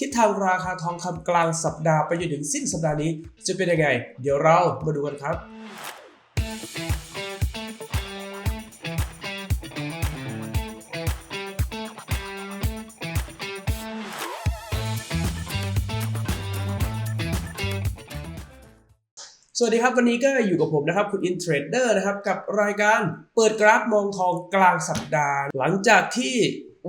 ทิศทางราคาทองคำกลางสัปดาห์ไปจนถึงสิ้นสัปดาห์นี้ จะเป็นยังไง เดี๋ยวเรามาดูกันครับสวัสดีครับ วันนี้ก็อยู่กับผมนะครับคุณอินเทรดเดอร์นะครับกับรายการเปิดกราฟมองทองกลางสัปดาห์ หลังจากที่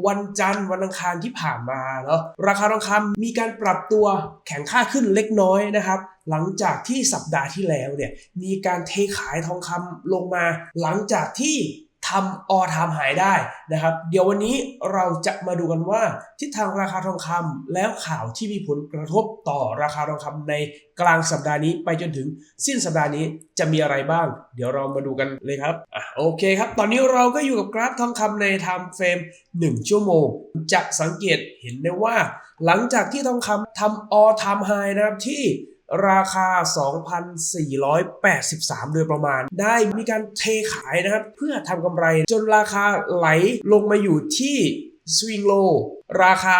วันจันทร์วันอังคารที่ผ่านมาเนาะราคาทองคำมีการปรับตัวแข็งค่าขึ้นเล็กน้อยนะครับหลังจากที่สัปดาห์ที่แล้วเนี่ยมีการเทขายทองคำลงมา หลังจากที่ ทำออทามหายได้นะครับ เดี๋ยววันนี้เราจะมาดูกันว่า ทิศทางราคาทองคำแล้วข่าวที่มีผลกระทบต่อราคาทองคำในกลางสัปดาห์นี้ไปจนถึงสิ้นสัปดาห์นี้จะมีอะไรบ้าง เดี๋ยวเรามาดูกันเลยครับอะโอเคครับ ตอนนี้เราก็อยู่กับกราฟทองคำในไทม์เฟรม1 ชั่วโมง จะสังเกตเห็นได้ว่า หลังจากที่ทองคำทำออทามไฮนะครับที่ ราคา 2,483 โดยประมาณ ได้มีการเทขายนะครับ เพื่อทำกำไรจนราคาไหลลงมาอยู่ที่สวิงโลราคา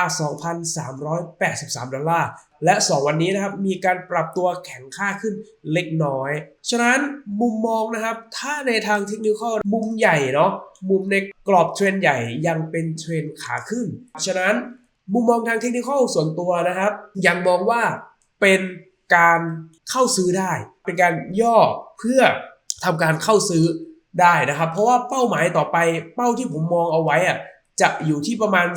2,383 ดอลลาร์ และ 2 วันนี้นะครับ มีการปรับตัวแข็งค่าขึ้นเล็กน้อย ฉะนั้นมุมมองนะครับ ถ้าในทางเทคนิคมุมใหญ่เนาะ มุมในกรอบเทรนใหญ่ยังเป็นเทรนขาขึ้น ฉะนั้นมุมมองทางเทคนิคส่วนตัวนะครับ ยังมองว่าเป็น การเข้าซื้อได้ เป็นการย่อเพื่อทำการเข้าซื้อได้นะครับ เพราะว่าเป้าหมายต่อไปเป้าที่ผมมองเอาไว้อะจะอยู่ที่ประมาณ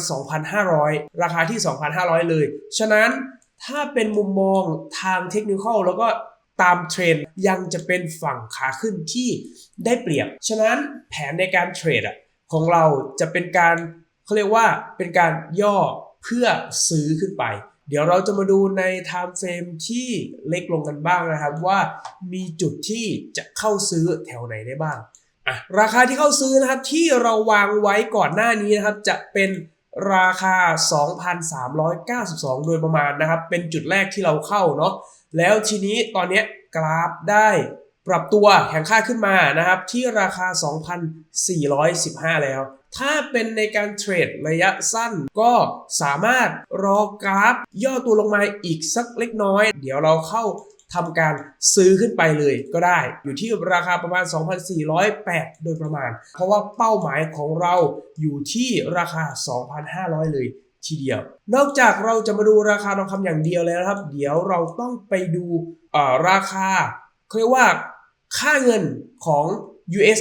2,500 ราคาที่ 2,500 เลย ฉะนั้นถ้าเป็นมุมมองทางเทคนิคแล้วก็ตามเทรนด์ยังจะเป็นฝั่งขาขึ้นที่ได้เปรียบ ฉะนั้นแผนในการเทรดอะของเราจะเป็นการเขาเรียกว่าเป็นการย่อเพื่อซื้อขึ้นไป เดี๋ยวเราจะมาดูใน time frame ที่เล็กลงกันบ้างนะครับ ว่ามีจุดที่จะเข้าซื้อแถวไหนได้บ้างอะราคาที่เข้าซื้อนะครับที่เราวางไว้ก่อนหน้านี้นะครับ จะเป็นราคา 2,392 โดยประมาณนะครับ เป็นจุดแรกที่เราเข้าเนาะแล้วทีนี้ตอนนี้กราฟได้ปรับตัวแข็งค่าขึ้นมานะครับ ที่ราคา 2,415 แล้ว ถ้าเป็นในการเทรดระยะสั้นก็สามารถรอกราฟ ย่อตัวลงมาอีกสักเล็กน้อย เดี๋ยวเราเข้าทำการซื้อขึ้นไปเลยก็ได้ อยู่ที่ราคาประมาณ 2,408 โดยประมาณ เพราะว่าเป้าหมายของเราอยู่ที่ราคา 2,500 เลยทีเดียว นอกจากเราจะมาดูราคาทองคำอย่างเดียวแล้วนะครับ เดี๋ยวเราต้องไปดูราคาเขาเรียกว่าค่าเงินของ US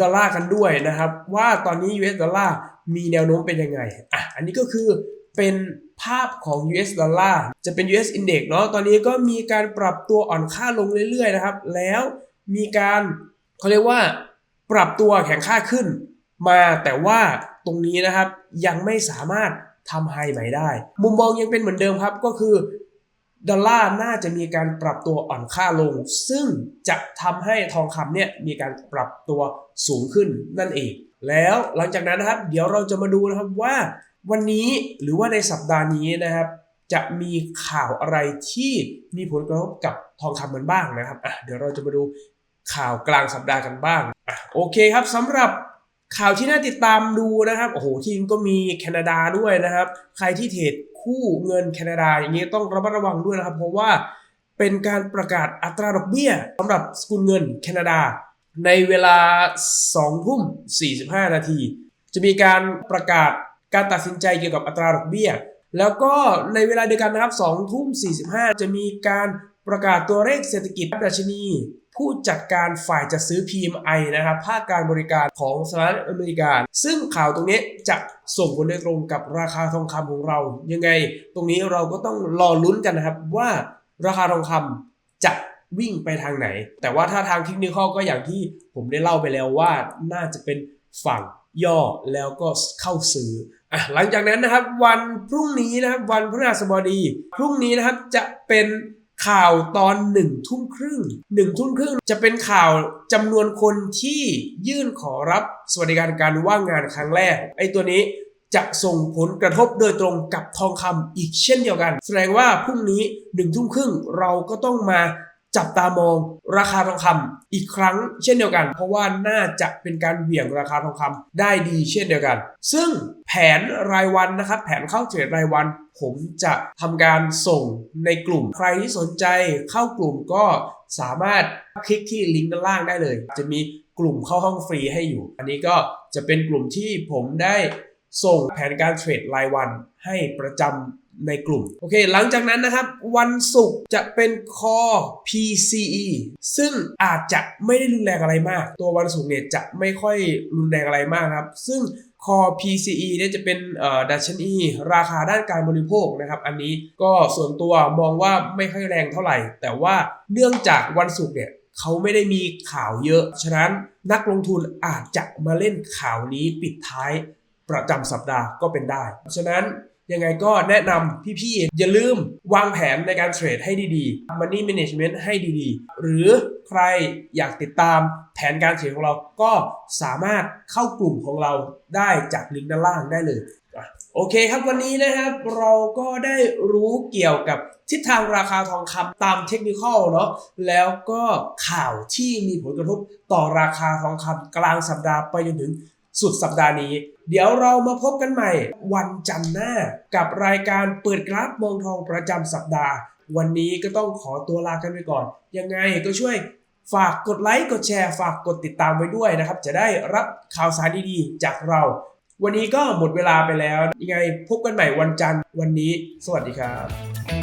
ดอลลาร์กันด้วยนะครับ ว่าตอนนี้ US ดอลลาร์มีแนวโน้มเป็นยังไงอะอันนี้ก็คือเป็นภาพของ US ดอลลาร์จะเป็น US Index เนาะตอนนี้ก็มีการปรับตัวอ่อนค่าลงเรื่อยๆนะครับ แล้วมีการเขาเรียกว่าปรับตัวแข็งค่าขึ้น มาแต่ว่าตรงนี้นะครับยังไม่สามารถทำไฮใหม่ได้ มุมมองยังเป็นเหมือนเดิมครับก็คือ ดอลลาร์น่าจะมีการปรับตัวอ่อนค่าลง ซึ่งจะทำให้ทองคำเนี่ยมีการปรับตัวสูงขึ้นนั่นเอง แล้วหลังจากนั้นนะครับ เดี๋ยวเราจะมาดูนะครับว่าวันนี้หรือว่าในสัปดาห์นี้นะครับ จะมีข่าวอะไรที่มีผลกระทบกับทองคำมันบ้างนะครับอะเดี๋ยวเราจะมาดูข่าวกลางสัปดาห์กันบ้างอะโอเคครับสำหรับข่าวที่น่าติดตามดูนะครับโอ้โหทีมก็มีแคนาดาด้วยนะครับ ใครที่เทรด คู่เงินแคนาดาอย่างนี้ต้องระมัดระวังด้วยนะครับ เพราะว่าเป็นการประกาศอัตราดอกเบี้ยสำหรับสกุลเงินแคนาดา ในเวลา2ทุ่ม45 นาที จะมีการประกาศการตัดสินใจเกี่ยวกับอัตราดอกเบี้ย แล้วก็ในเวลาเดียวกันนะครับ2ทุ่ม45 จะมีการประกาศตัวเลขเศรษฐกิจดัชนี ผู้จัดการฝ่ายจัดซื้อ PMI นะครับภาคการบริการของสหรัฐอเมริกา ซึ่งข่าวตรงนี้จะส่งผลโดยตรงกับราคาทองคำของเรา ยังไง ตรงนี้เราก็ต้องรอลุ้นกันนะครับว่าราคาทองคำจะวิ่งไปทางไหน แต่ว่าถ้าทางเทคนิคก็อย่างที่ผมได้เล่าไปแล้วว่าน่าจะเป็นฝั่งย่อแล้วก็เข้าซื้ออะหลังจากนั้นนะครับวันพรุ่งนี้นะครับวันพฤหัสบดี พรุ่งนี้นะครับจะเป็น ข่าวตอนหนึ่งทุ่มครึ่งหนึ่งทุ่มครึ่งจะเป็นข่าวจำนวนคนที่ยื่นขอรับสวัสดิการการว่างงานครั้งแรก ไอ้ตัวนี้จะส่งผลกระทบโดยตรงกับทองคำอีกเช่นเดียวกัน แสดงว่าพรุ่งนี้หนึ่งทุ่มครึ่งเราก็ต้องมา จับตามองราคาทองคำอีกครั้งเช่นเดียวกัน เพราะว่าน่าจะเป็นการเหวี่ยงราคาทองคำได้ดีเช่นเดียวกัน ซึ่งแผนรายวันนะครับ แผนเข้าเทรดรายวัน ผมจะทำการส่งในกลุ่มใครที่สนใจเข้ากลุ่มก็สามารถคลิกที่ลิงก์ด้านล่างได้เลย จะมีกลุ่มเข้าห้องฟรีให้อยู่ อันนี้ก็จะเป็นกลุ่มที่ผมได้ส่งแผนการเทรดรายวันให้ประจำ ในกลุ่ม โอเค หลังจากนั้นนะครับ วันศุกร์จะเป็นคอ PCE ซึ่งอาจจะไม่ได้รุนแรงอะไรมาก ตัววันศุกร์เนี่ยจะไม่ค่อยรุนแรงอะไรมากครับ ซึ่งคอ PCE เนี่ยจะเป็นดัชนีราคาด้านการบริโภคนะครับ อันนี้ก็ส่วนตัวมองว่าไม่ค่อยแรงเท่าไหร่ แต่ว่าเนื่องจากวันศุกร์เนี่ยเขาไม่ได้มีข่าวเยอะ ฉะนั้นนักลงทุนอาจจะมาเล่นข่าวนี้ปิดท้ายประจำสัปดาห์ก็เป็นได้ ฉะนั้น ยังไงก็แนะนำพี่ๆ อย่าลืมวางแผนในการเทรดให้ดีๆ Money Management ให้ดีๆ หรือใครอยากติดตามแผนการเทรดของเราก็สามารถเข้ากลุ่มของเราได้จากลิงก์ด้านล่างได้เลย โอเคครับวันนี้นะครับเราก็ได้รู้เกี่ยวกับทิศทางราคาทองคำตามเทคนิคอลเนาะแล้วก็ข่าวที่มีผลกระทบต่อราคาทองคำกลางสัปดาห์ไปจนถึง สุดสัปดาห์นี้ เดี๋ยวเรามาพบกันใหม่ วันจันทร์หน้า กับรายการเปิดกราฟมองทองประจำสัปดาห์ วันนี้ก็ต้องขอตัวลากันไปก่อน ยังไงก็ช่วยฝากกดไลค์กดแชร์ ฝากกดติดตามไว้ด้วยนะครับ จะได้รับข่าวสารดีๆ จากเรา วันนี้ก็หมดเวลาไปแล้ว ยังไงพบกันใหม่วันจันทร์วันนี้ สวัสดีครับ